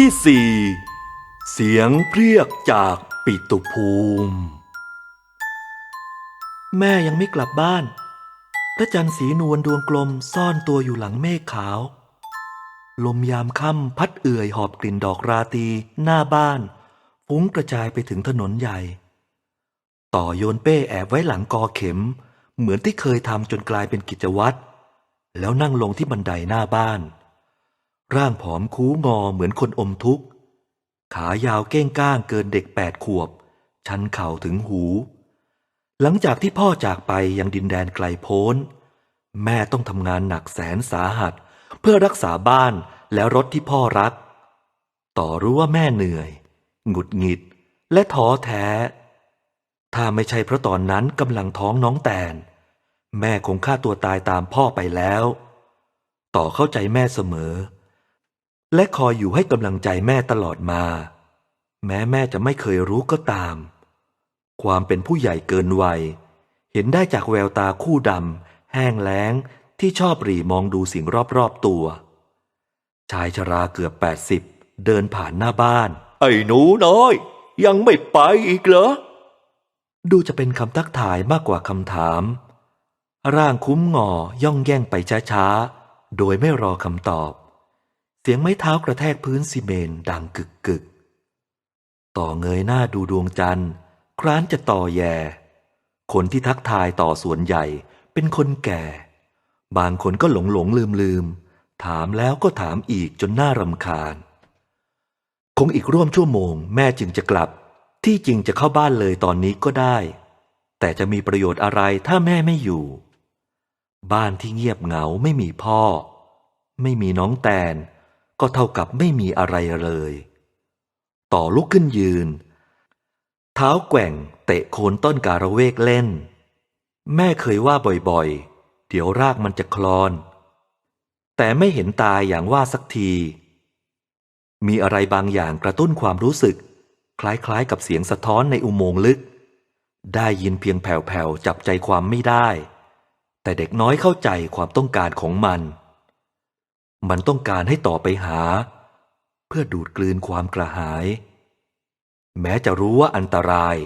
ที่สี่เสียงเรียกจากปิตุภูมิ แม่ยังไม่กลับบ้าน พระจันทร์สีนวลดวงกลมซ่อนตัวอยู่หลังเมฆขาว ลมยามค่ำพัดเอื่อยหอบกลิ่นดอกราตี หน้าบ้านฟุ้งกระจายไปถึงถนนใหญ่ ต่อโยนเป้แอบไว้หลังกอเข็ม เหมือนที่เคยทำจนกลายเป็นกิจวัตรแล้วนั่งลงที่บันไดหน้าบ้าน ร่างผอมคูงอเหมือนคนอมทุกข์ ขายาวเก้งก้างเกินเด็กแปดขวบ ชันเข่าถึงหู หลังจากที่พ่อจากไปยังดินแดนไกลโพ้น แม่ต้องทำงานหนักแสนสาหัส เพื่อรักษาบ้านและรถที่พ่อรัก ต่อรู้ว่าแม่เหนื่อย หงุดหงิด และท้อแท้ ถ้าไม่ใช่เพราะตอนนั้นกำลังท้องน้องแตน แม่คงฆ่าตัวตายตามพ่อไปแล้ว ต่อเข้าใจแม่เสมอ และคอยอยู่ให้กำลังใจแม่ตลอดมา แม้แม่จะไม่เคยรู้ก็ตาม ความเป็นผู้ใหญ่เกินวัย เห็นได้จากแววตาคู่ดำแห้งแล้งที่ชอบหรี่มองดูสิ่งรอบๆตัว ชายชราเกือบแปดสิบเดินผ่านหน้าบ้าน ไอ้หนูน้อย ยังไม่ไปอีกเหรอ ดูจะเป็นคำทักทายมากกว่าคำถาม ร่างคุ้มงอย่องแย่งไปช้าๆ โดยไม่รอคำตอบ เสียงไม้เท้ากระแทกพื้นซีเมนดังกึกกึก ต่อเงยหน้าดูดวงจันทร์คร้านจะต่อแย่ คนที่ทักทายต่อส่วนใหญ่เป็นคนแก่ บางคนก็หลงหลงลืมลืม ถามแล้วก็ถามอีกจนหน่ารำคาญ คงอีกร่วมชั่วโมงแม่จึงจะกลับ ที่จริงจะเข้าบ้านเลยตอนนี้ก็ได้ แต่จะมีประโยชน์อะไรถ้าแม่ไม่อยู่ บ้านที่เงียบเหงาไม่มีพ่อ ไม่มีน้องแตน ก็เท่ากับไม่มีอะไรเลย ต่อลุกขึ้นยืน เท้าแกว่งเตะโคนต้นการะเวกเล่น แม่เคยว่าบ่อยๆ เดี๋ยวรากมันจะคลอน แต่ไม่เห็นตายอย่างว่าสักที มีอะไรบางอย่างกระตุ้นความรู้สึก คล้ายๆกับเสียงสะท้อนในอุโมงค์ลึก ได้ยินเพียงแผ่วๆ จับใจความไม่ได้ แต่เด็กน้อยเข้าใจความต้องการของมัน มันต้องการให้ต่อไปหา เพื่อดูดกลืนความกระหาย แม้จะรู้ว่าอันตราย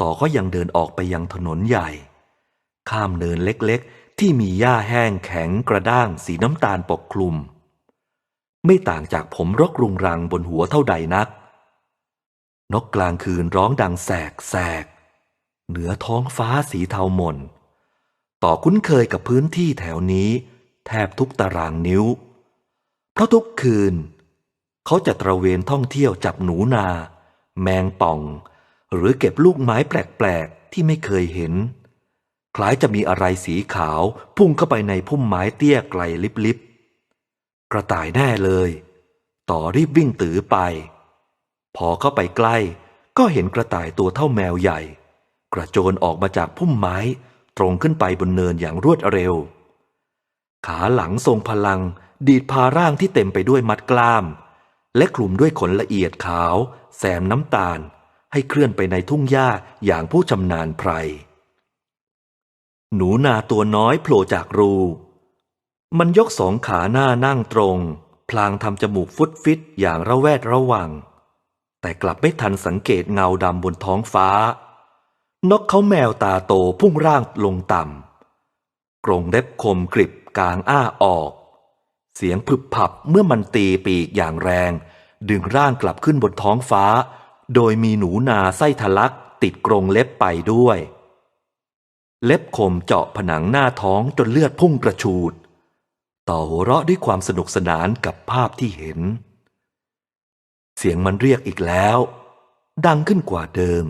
ต่อก็ยังเดินออกไปยังถนนใหญ่ ข้ามเนินเล็กๆ ที่มีหญ้าแห้งแข็งกระด้างสีน้ำตาลปกคลุม ไม่ต่างจากผมรกรุงรังบนหัวเท่าใดนัก นกกลางคืนร้องดังแสกแสก เหนือท้องฟ้าสีเทาหม่นต่อคุ้นเคยกับพื้นที่แถวนี้ แทบทุกตารางนิ้ว เพราะทุกคืน เขาจะตระเวนท่องเที่ยวจับหนูนา แมงป่อง หรือเก็บลูกไม้แปลกๆ ที่ไม่เคยเห็น คล้ายจะมีอะไรสีขาวพุ่งเข้าไปในพุ่มไม้เตี้ยไกลลิบๆ กระต่ายแน่เลย ต่อรีบวิ่งตือไป พอเข้าไปใกล้ก็เห็นกระต่ายตัวเท่าแมวใหญ่ กระโจนออกมาจากพุ่มไม้ตรงขึ้นไปบนเนินอย่างรวดเร็ว ขาหลังทรงพลัง ดีดพาร่างที่เต็มไปด้วยมัดกล้าม และคลุมด้วยขนละเอียดขาว แสมน้ำตาล ให้เคลื่อนไปในทุ่งหญ้าอย่างผู้ชำนาญไพร หนูนาตัวน้อยโผล่จากรู มันยกสองขาหน้านั่งตรง พลางทำจมูกฟุดฟิตอย่างระแวดระวัง แต่กลับไม่ทันสังเกตเงาดำบนท้องฟ้า นกเขาแมวตาโตพุ่งร่างลงต่ำกรงเล็บคมกริบ กลางอ้าออก เสียงผึบผับเมื่อมันตีปีกอย่างแรง ดึงร่างกลับขึ้นบนท้องฟ้า โดยมีหนูนาไส้ทะลักติดกรงเล็บไปด้วย เล็บคมเจาะผนังหน้าท้องจนเลือดพุ่งกระชูด ต่อหัวเราะด้วยความสนุกสนานกับภาพที่เห็น เสียงมันเรียกอีกแล้ว ดังขึ้นกว่าเดิม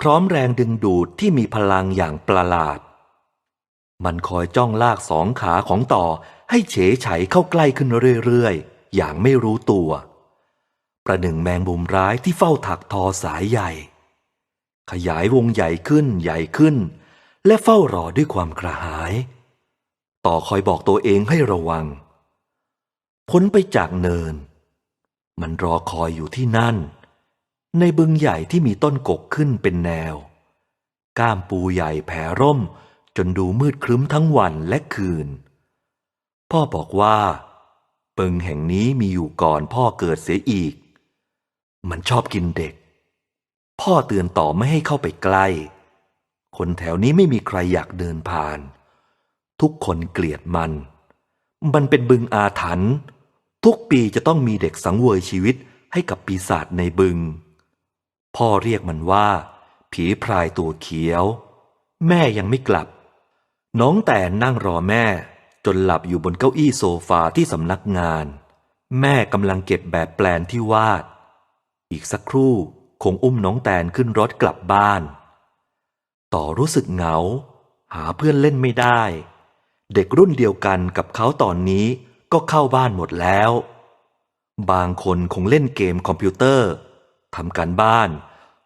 พร้อมแรงดึงดูดที่มีพลังอย่างประหลาด มันคอยจ้องลากสองขาของต่อให้เฉยไฉเข้าใกล้ขึ้นเรื่อยๆ อย่างไม่รู้ตัว ประหนึ่งแมงมุมร้ายที่เฝ้าถักทอสายใหญ่ ขยายวงใหญ่ขึ้นใหญ่ขึ้น และเฝ้ารอด้วยความกระหาย ต่อคอยบอกตัวเองให้ระวัง พ้นไปจากเนิน มันรอคอยอยู่ที่นั่น ในบึงใหญ่ที่มีต้นกกขึ้นเป็นแนว ก้ามปูใหญ่แผ่ร่ม นดูมืดครึ้มทั้งวันและคืน พ่อบอกว่าปึงแห่งนี้มีอยู่ก่อนพ่อเกิดเสียอีก มันชอบกินเด็ก พ่อเตือนต่อไม่ให้เข้าไปใกล้ คนแถวนี้ไม่มีใครอยากเดินผ่าน ทุกคนเกลียดมัน มันเป็นบึงอาถรรพ์ทุกปีจะต้องมีเด็กสังเวยชีวิตให้กับปีศาจในบึง พ่อเรียกมันว่า ผีพรายตัวเขียว แม่ยังไม่กลับ น้องแต่นั่งรอแม่ จนหลับอยู่บนเก้าอี้โซฟาที่สำนักงาน แม่กำลังเก็บแบบแปลนที่วาด อีกสักครู่คงอุ้มน้องแตนขึ้นรถกลับบ้าน ต่อรู้สึกเหงา หาเพื่อนเล่นไม่ได้ เด็กรุ่นเดียวกันกับเขาตอนนี้ก็เข้าบ้านหมดแล้ว บางคนคงเล่นเกมคอมพิวเตอร์ทำการบ้าน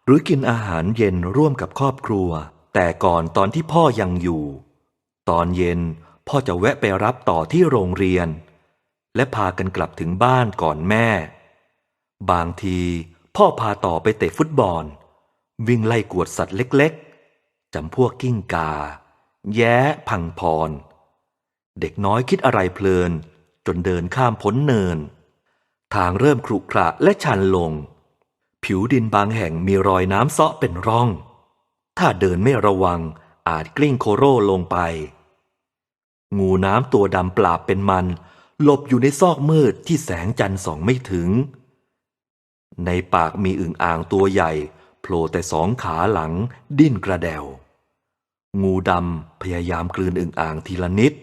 หรือกินอาหารเย็นร่วมกับครอบครัว แต่ก่อนตอนที่พ่อยังอยู่ ตอนเย็นพ่อจะแวะไปรับต่อที่โรงเรียน และพากันกลับถึงบ้านก่อนแม่ บางทีพ่อพาต่อไปเตะฟุตบอล วิ่งไล่กวดสัตว์เล็กๆจำพวกกิ้งกา แย้พังพร เด็กน้อยคิดอะไรเพลิน จนเดินข้ามพ้นเนิน ทางเริ่มครุขระและชันลง ผิวดินบางแห่งมีรอยน้ำเซาะเป็นร่อง ถ้าเดินไม่ระวังอาจกลิ้งโคโร่ลงไป งูน้ำตัวดำปราบเป็นมัน หลบอยู่ในซอกมืดที่แสงจันทร์ส่องไม่ถึง ในปากมีอึ่งอ่างตัวใหญ่โผล่แต่สองขาหลังดิ้นกระเดวงูดำพยายามกลืนอึ่งอ่างทีละนิด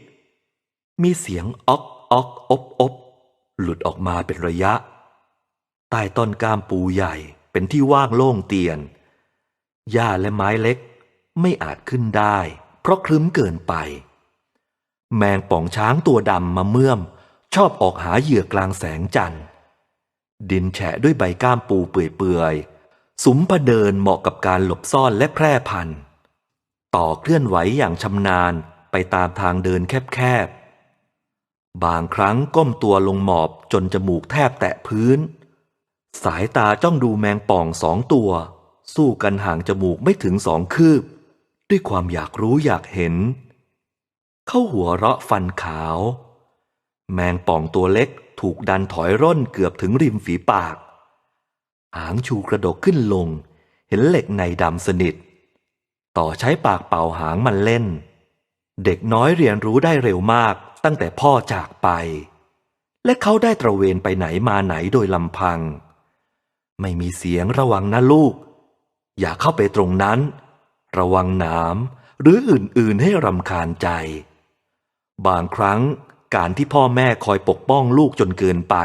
มีเสียงอ๊อกอ๊อกอบอบหลุดออกมาเป็นระยะ ใต้ต้นกามปูใหญ่เป็นที่ว่างโล่งเตียน หญ้าและไม้เล็กไม่อาจขึ้นได้ เพราะคลึ้มเกินไป แมงป่องช้างตัวดำมาเมื่อม ชอบออกหาเหยื่อกลางแสงจันทร์ ดินแฉะด้วยใบก้ามปูเปื่อยๆสุมพเดินเหมาะกับการหลบซ่อนและแพร่พันธุ์ ต่อเคลื่อนไหวอย่างชำนาญไปตามทางเดินแคบๆ บางครั้งก้มตัวลงหมอบจนจมูกแทบแตะพื้น สายตาจ้องดูแมงป่องสองตัว สู้กันห่างจมูกไม่ถึงสองคืบ ด้วยความอยากรู้อยากเห็น เขาหัวเราะฟันขาว แมงป่องตัวเล็กถูกดันถอยร่นเกือบถึงริมฝีปาก หางชูกระดกขึ้นลง เห็นเหล็กในดำสนิท ต่อใช้ปากเป่าหางมันเล่น เด็กน้อยเรียนรู้ได้เร็วมากตั้งแต่พ่อจากไป และเขาได้ตระเวนไปไหนมาไหนโดยลำพัง ไม่มีเสียงระวังนะลูก อย่าเข้าไปตรงนั้น ระวังน้ำหรืออื่นๆให้รำคาญใจ บางครั้งการที่พ่อแม่คอยปกป้องลูกจนเกินไป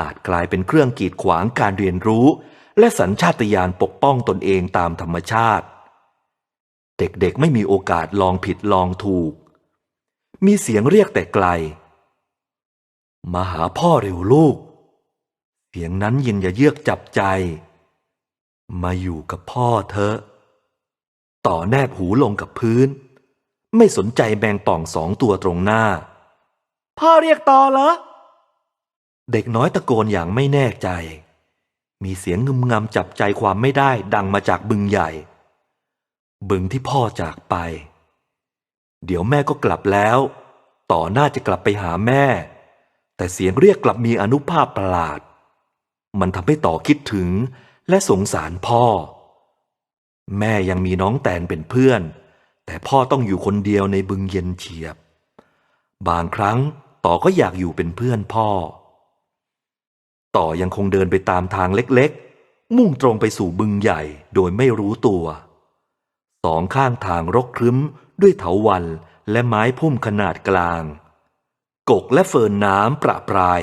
อาจกลายเป็นเครื่องกีดขวางการเรียนรู้ และสัญชาตญาณปกป้องตนเองตามธรรมชาติ เด็กๆไม่มีโอกาสลองผิดลองถูก มีเสียงเรียกแต่ไกล มาหาพ่อเร็วลูก เสียงนั้นยินอย่าเยือกจับใจ มาอยู่กับพ่อเถอะ ต่อแนบหูลงกับพื้น ไม่สนใจแมงป่องสองตัวตรงหน้า พ่อเรียกต่อเหรอ เด็กน้อยตะโกนอย่างไม่แน่ใจ มีเสียงงึมงำจับใจความไม่ได้ดังมาจากบึงใหญ่ บึงที่พ่อจากไป เดี๋ยวแม่ก็กลับแล้ว ต่อหน่าจะกลับไปหาแม่ แต่เสียงเรียกกลับมีอนุภาพประหลาด มันทำให้ต่อคิดถึงและสงสารพ่อ แม่ยังมีน้องแตนเป็นเพื่อน แต่พ่อต้องอยู่คนเดียวในบึงเย็นเฉียบ บางครั้งต่อก็อยากอยู่เป็นเพื่อนพ่อ ต่อยังคงเดินไปตามทางเล็กๆ มุ่งตรงไปสู่บึงใหญ่โดยไม่รู้ตัว สองข้างทางรกครึ้มด้วยเถาวัลย์และไม้พุ่มขนาดกลาง กกและเฟินน้ำประปราย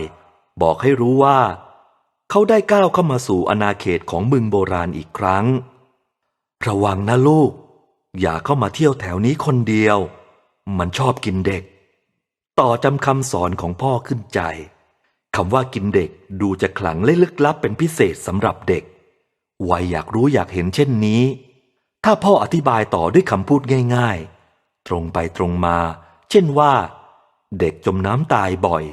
บอกให้รู้ว่า เขาได้ก้าวเข้ามาสู่อาณาเขตของบึงโบราณอีกครั้ง ระวังนะลูก อย่าเข้ามาเที่ยวแถวนี้คนเดียว มันชอบกินเด็ก ต่อจำคำสอนของพ่อขึ้นใจคำว่ากินเด็กดูจะขลังและลึกลับเป็นพิเศษสำหรับเด็ก วัยอยากรู้อยากเห็นเช่นนี้ ถ้าพ่ออธิบายต่อด้วยคำพูดง่าย ๆ ตรงไปตรงมา เช่นว่า เด็กจมน้ำตายบ่อย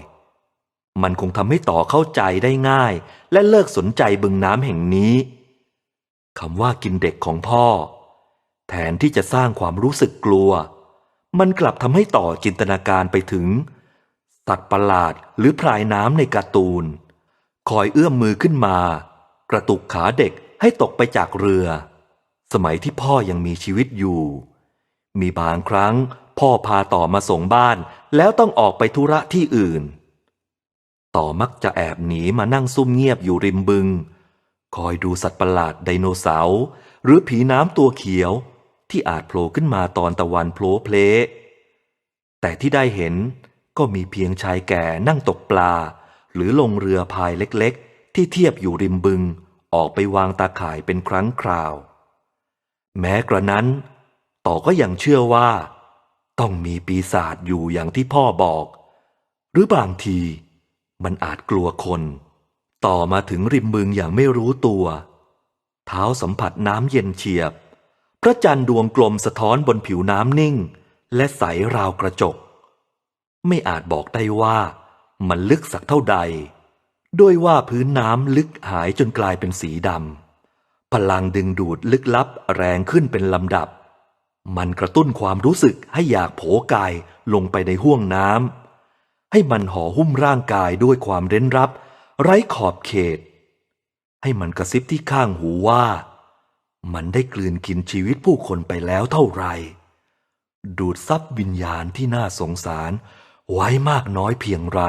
มันคงทำให้ต่อเข้าใจได้ง่าย และเลิกสนใจบึงน้ำแห่งนี้คำว่ากินเด็กของพ่อ แทนที่จะสร้างความรู้สึกกลัว มันกลับทำให้ต่อจินตนาการไปถึง สัตว์ประหลาดหรือพรายน้ำในการ์ตูน คอยเอื้อมมือขึ้นมา กระตุกขาเด็กให้ตกไปจากเรือ สมัยที่พ่อยังมีชีวิตอยู่ มีบางครั้งพ่อพาต่อมาส่งบ้าน แล้วต้องออกไปธุระที่อื่น ต่อมักจะแอบหนีมานั่งซุ่มเงียบอยู่ริมบึง คอยดูสัตว์ประหลาดไดโนเสาร์หรือผีน้ำตัวเขียว ที่อาจโผล่ขึ้นมาตอนตะวันโผล่เพลแต่ที่ได้เห็นก็มีเพียงชายแก่นั่งตกปลา หรือลงเรือพายเล็กๆ ที่เทียบอยู่ริมบึง ออกไปวางตาข่ายเป็นครั้งคราว แม้กระนั้น ต่อก็ยังเชื่อว่า ต้องมีปีศาจอยู่อย่างที่พ่อบอก หรือบางทีมันอาจกลัวคน ต่อมาถึงริมบึงอย่างไม่รู้ตัว เท้าสัมผัสน้ำเย็นเฉียบ พระจันทร์ดวงกลมสะท้อนบนผิวน้ำนิ่ง และใสราวกระจก ไม่อาจบอกได้ว่ามันลึกสักเท่าใด ด้วยว่าพื้นน้ำลึกหายจนกลายเป็นสีดำ พลังดึงดูดลึกลับแรงขึ้นเป็นลำดับ มันกระตุ้นความรู้สึกให้อยากโผกายลงไปในห้วงน้ำ ให้มันห่อหุ้มร่างกายด้วยความเร้นรับ ไร้ขอบเขต ให้มันกระซิบที่ข้างหูว่า มันได้กลืนกินชีวิตผู้คนไปแล้วเท่าไหร่ ดูดซับวิญญาณที่น่าสงสารไว้มากน้อยเพียงไร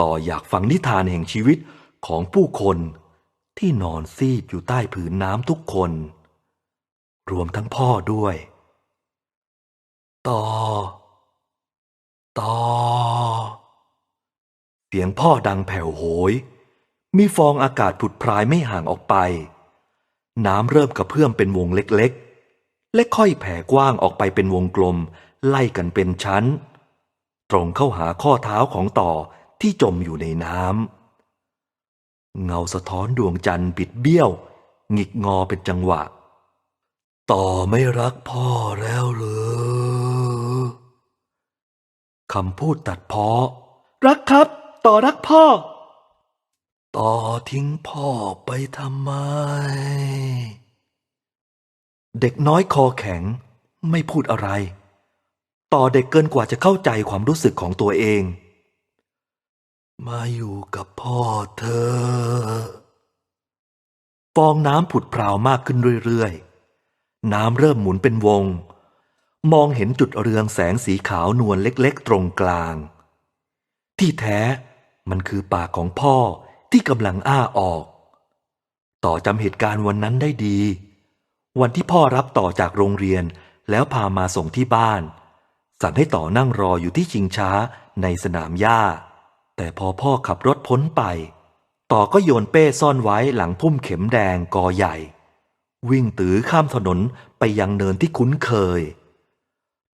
ต่ออยากฟังนิทานแห่งชีวิตของผู้คนที่นอนซีดอยู่ใต้ผืนน้ำทุกคน รวมทั้งพ่อด้วย ต่อ ต่อ เสียงพ่อดังแผ่วโหย มีฟองอากาศผุดพรายไม่ห่างออกไป น้ำเริ่มกระเพื่อมเป็นวงเล็กๆ และค่อยแผ่กว้างออกไปเป็นวงกลม ไล่กันเป็นชั้น ตรงเข้าหาข้อเท้าของต่อที่จมอยู่ในน้ำเงาสะท้อนดวงจันทร์บิดเบี้ยว หงิกงอเป็นจังหวะ ต่อไม่รักพ่อแล้วหรือคำพูดตัดเพ้อรักครับ ต่อรักพ่อ ต่อทิ้งพ่อไปทำไม เด็กน้อยคอแข็งไม่พูดอะไร ต่อเด็กเกินกว่าจะเข้าใจความรู้สึกของตัวเอง มาอยู่กับพ่อเธอ ฟองน้ำผุดพราวมากขึ้นเรื่อยๆ น้ำเริ่มหมุนเป็นวง มองเห็นจุดเรืองแสงสีขาวนวลเล็กๆ ตรงกลาง ที่แท้มันคือปากของพ่อ ที่กำลังอ้าออก ต่อจำเหตุการณ์วันนั้นได้ดี วันที่พ่อรับต่อจากโรงเรียนแล้วพามาส่งที่บ้าน สั่งให้ต่อนั่งรออยู่ที่ชิงช้าในสนามหญ้า แต่พอพ่อขับรถพ้นไป ต่อก็โยนเป้ซ่อนไว้หลังพุ่มเข็มแดงกอใหญ่ วิ่งตือข้ามถนนไปยังเนินที่คุ้นเคย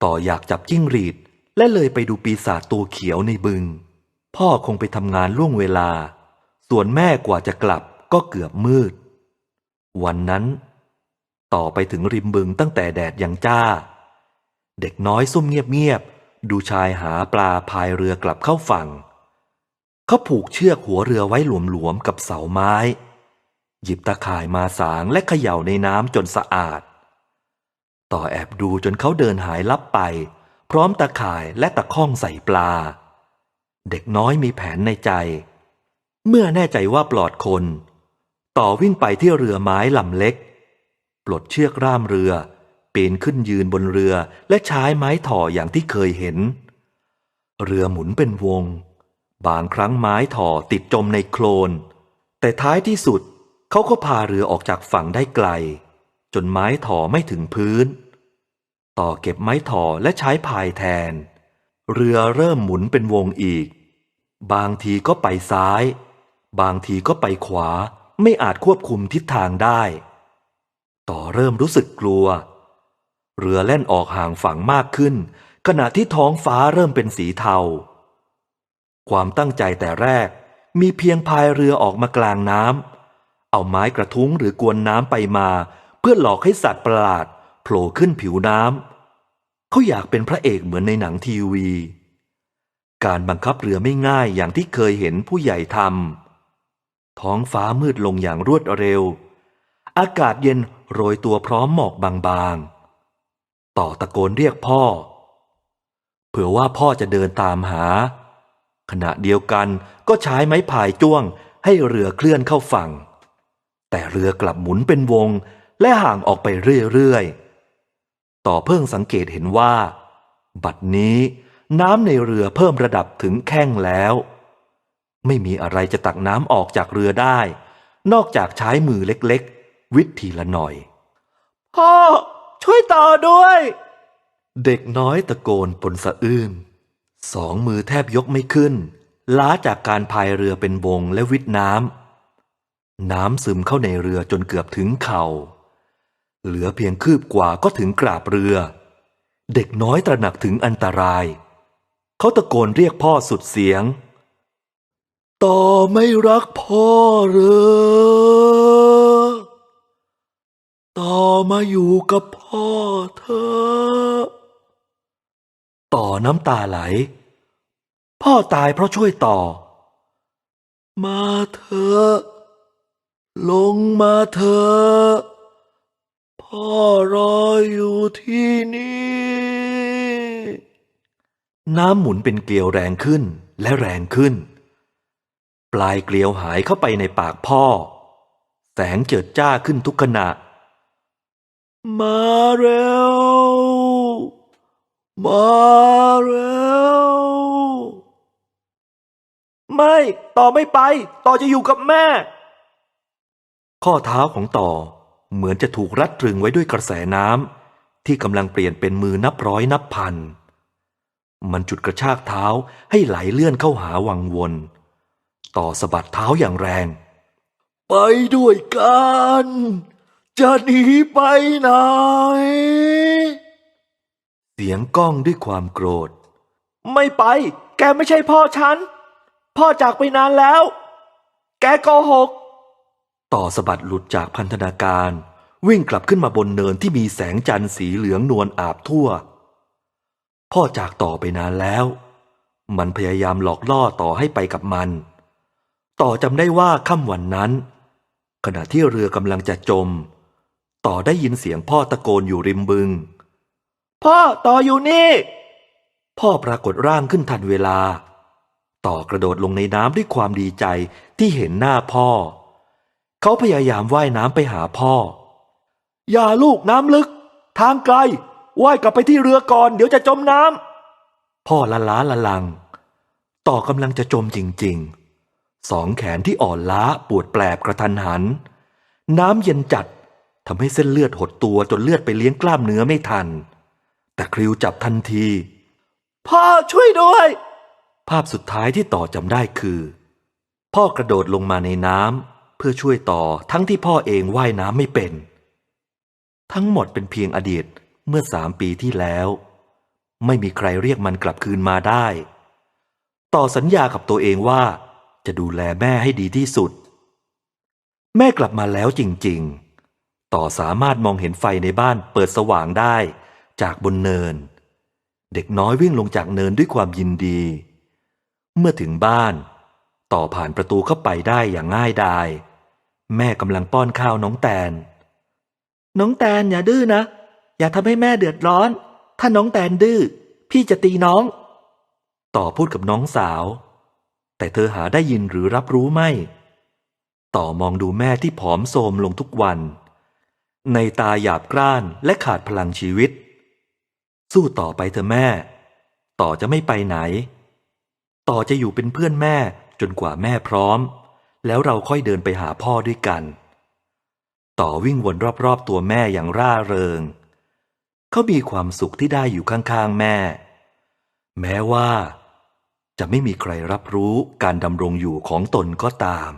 ต่ออยากจับจิ้งหรีดและเลยไปดูปีศาจตัวเขียวในบึง พ่อคงไปทำงานล่วงเวลา ส่วนแม่กว่าจะกลับก็เกือบมืด วันนั้น ต่อไปถึงริมบึงตั้งแต่แดดยังจ้า เด็กน้อยซุ่มเงียบๆดูชายหาปลาพายเรือกลับเข้าฝั่ง เขาผูกเชือกหัวเรือไว้หลวมๆกับเสาไม้ หยิบตะข่ายมาสางและเขย่าในน้ำจนสะอาด ต่อแอบดูจนเขาเดินหายลับไป พร้อมตะข่ายและตะข้องใส่ปลา เด็กน้อยมีแผนในใจเเมื่อแน่ใจว่าปลอดคน ต่อวิ่งไปที่เรือไม้ลำเล็ก ปลดเชือกร่ามเรือ ปีนขึ้นยืนบนเรือและใช้ไม้ถ่ออย่างที่เคยเห็น เรือหมุนเป็นวง บางครั้งไม้ถ่อติดจมในโคลน แต่ท้ายที่สุดเขาก็พาเรือออกจากฝั่งได้ไกล จนไม้ถ่อไม่ถึงพื้น ต่อเก็บไม้ถ่อและใช้พายแทน เรือเริ่มหมุนเป็นวงอีก บางทีก็ไปซ้าย บางทีก็ไปขวาไม่อาจควบคุมทิศทางได้ ต่อเริ่มรู้สึกกลัว เรือแล่นออกห่างฝั่งมากขึ้น ขณะที่ท้องฟ้าเริ่มเป็นสีเทา ความตั้งใจแต่แรกมีเพียงพายเรือออกมากลางน้ำเอาไม้กระทุ้งหรือกวนน้ำไปมา เพื่อหลอกให้สัตว์ประหลาดโผล่ขึ้นผิวน้ำเขาอยากเป็นพระเอกเหมือนในหนังทีวี การบังคับเรือไม่ง่ายอย่างที่เคยเห็นผู้ใหญ่ทำ ท้องฟ้ามืดลงอย่างรวดเร็ว อากาศเย็นโรยตัวพร้อมหมอกบางๆ ต่อตะโกนเรียกพ่อ เผื่อว่าพ่อจะเดินตามหา ขณะเดียวกันก็ใช้ไม้พายจ้วงให้เรือเคลื่อนเข้าฝั่ง แต่เรือกลับหมุนเป็นวงและห่างออกไปเรื่อยๆ ต่อเพิ่งสังเกตเห็นว่า บัดนี้น้ำในเรือเพิ่มระดับถึงแข้งแล้ว ไม่มีอะไรจะตักน้ำออกจากเรือได้ นอกจากใช้มือเล็กๆ วิธีละหน่อย พ่อ ช่วยต่อด้วย เด็กน้อยตะโกนปนสะอื้นสองมือแทบยกไม่ขึ้น ล้าจากการพายเรือเป็นวงและวิทน้ำ น้ำซึมเข้าในเรือจนเกือบถึงเข่า เหลือเพียงคืบกว่าก็ถึงกราบเรือ เด็กน้อยตระหนักถึงอันตราย เขาตะโกนเรียกพ่อสุดเสียง ต่อไม่รักพ่อเหรอ ต่อมาอยู่กับพ่อเธอ ต่อน้ำตาไหล พ่อตายเพราะช่วยต่อ มาเถอะลงมาเถอะพ่อรออยู่ที่นี่ น้ำหมุนเป็นเกลียวแรงขึ้นและแรงขึ้น ปลายเกลียวหายเข้าไปในปากพ่อ แสงเจิดจ้าขึ้นทุกขณะ มาเร็ว มาเร็ว ไม่ ต่อไม่ไป ต่อจะอยู่กับแม่ ข้อเท้าของต่อเหมือนจะถูกรัดตรึงไว้ด้วยกระแสน้ำที่กำลังเปลี่ยนเป็นมือนับร้อยนับพัน มันจุดกระชากเท้าให้ไหลเลื่อนเข้าหาวังวน ต่อสะบัดเท้าอย่างแรง ไปด้วยกัน จะหนีไปไหน เสียงก้องด้วยความโกรธ ไม่ไป แกไม่ใช่พ่อฉัน พ่อจากไปนานแล้ว แกโกหก ต่อสะบัดหลุดจากพันธนาการ วิ่งกลับขึ้นมาบนเนินที่มีแสงจันทร์สีเหลืองนวลอาบทั่ว พ่อจากต่อไปนานแล้ว มันพยายามหลอกล่อต่อให้ไปกับมัน ต่อจำได้ว่าค่ำวันนั้น ขณะที่เรือกำลังจะจม ต่อได้ยินเสียงพ่อตะโกนอยู่ริมบึง พ่อต่ออยู่นี่ พ่อปรากฏร่างขึ้นทันเวลา ต่อกระโดดลงในน้ำด้วยความดีใจที่เห็นหน้าพ่อ เขาพยายามว่ายน้ำไปหาพ่อ อย่าลูกน้ำลึก ทางไกลว่ายกลับไปที่เรือก่อนเดี๋ยวจะจมน้ำพ่อละล้าละลัง ต่อกำลังจะจมจริง ๆ สองแขนที่อ่อนล้าปวดแปลบกระทันหัน น้ำเย็นจัดทำให้เส้นเลือดหดตัวจนเลือดไปเลี้ยงกล้ามเนื้อไม่ทัน แต่คริวจับทันที พ่อช่วยด้วย ภาพสุดท้ายที่ต่อจำได้คือ พ่อกระโดดลงมาในน้ำเพื่อช่วยต่อทั้งที่พ่อเองว่ายน้ำไม่เป็น ทั้งหมดเป็นเพียงอดีตเมื่อสามปีที่แล้ว ไม่มีใครเรียกมันกลับคืนมาได้ ต่อสัญญากับตัวเองว่า จะดูแลแม่ให้ดีที่สุด แม่กลับมาแล้วจริงๆ ต่อสามารถมองเห็นไฟในบ้านเปิดสว่างได้จากบนเนิน เด็กน้อยวิ่งลงจากเนินด้วยความยินดี เมื่อถึงบ้าน ต่อผ่านประตูเข้าไปได้อย่างง่ายดาย แม่กำลังป้อนข้าวน้องแตน น้องแตนอย่าดื้อนะ อย่าทำให้แม่เดือดร้อน ถ้าน้องแตนดื้อพี่จะตีน้อง ต่อพูดกับน้องสาว แต่เธอหาได้ยินหรือรับรู้ไม่ ต่อมองดูแม่ที่ผอมโทรมลงทุกวัน ในตาหยาบกร้านและขาดพลังชีวิต สู้ต่อไปเถอแม่ ต่อจะไม่ไปไหน ต่อจะอยู่เป็นเพื่อนแม่จนกว่าแม่พร้อม แล้วเราค่อยเดินไปหาพ่อด้วยกัน ต่อวิ่งวนรอบๆตัวแม่อย่างร่าเริง เขามีความสุขที่ได้อยู่ข้างๆแม่ แม้ว่า จะไม่มีใครรับรู้การดำรงอยู่ของตนก็ตาม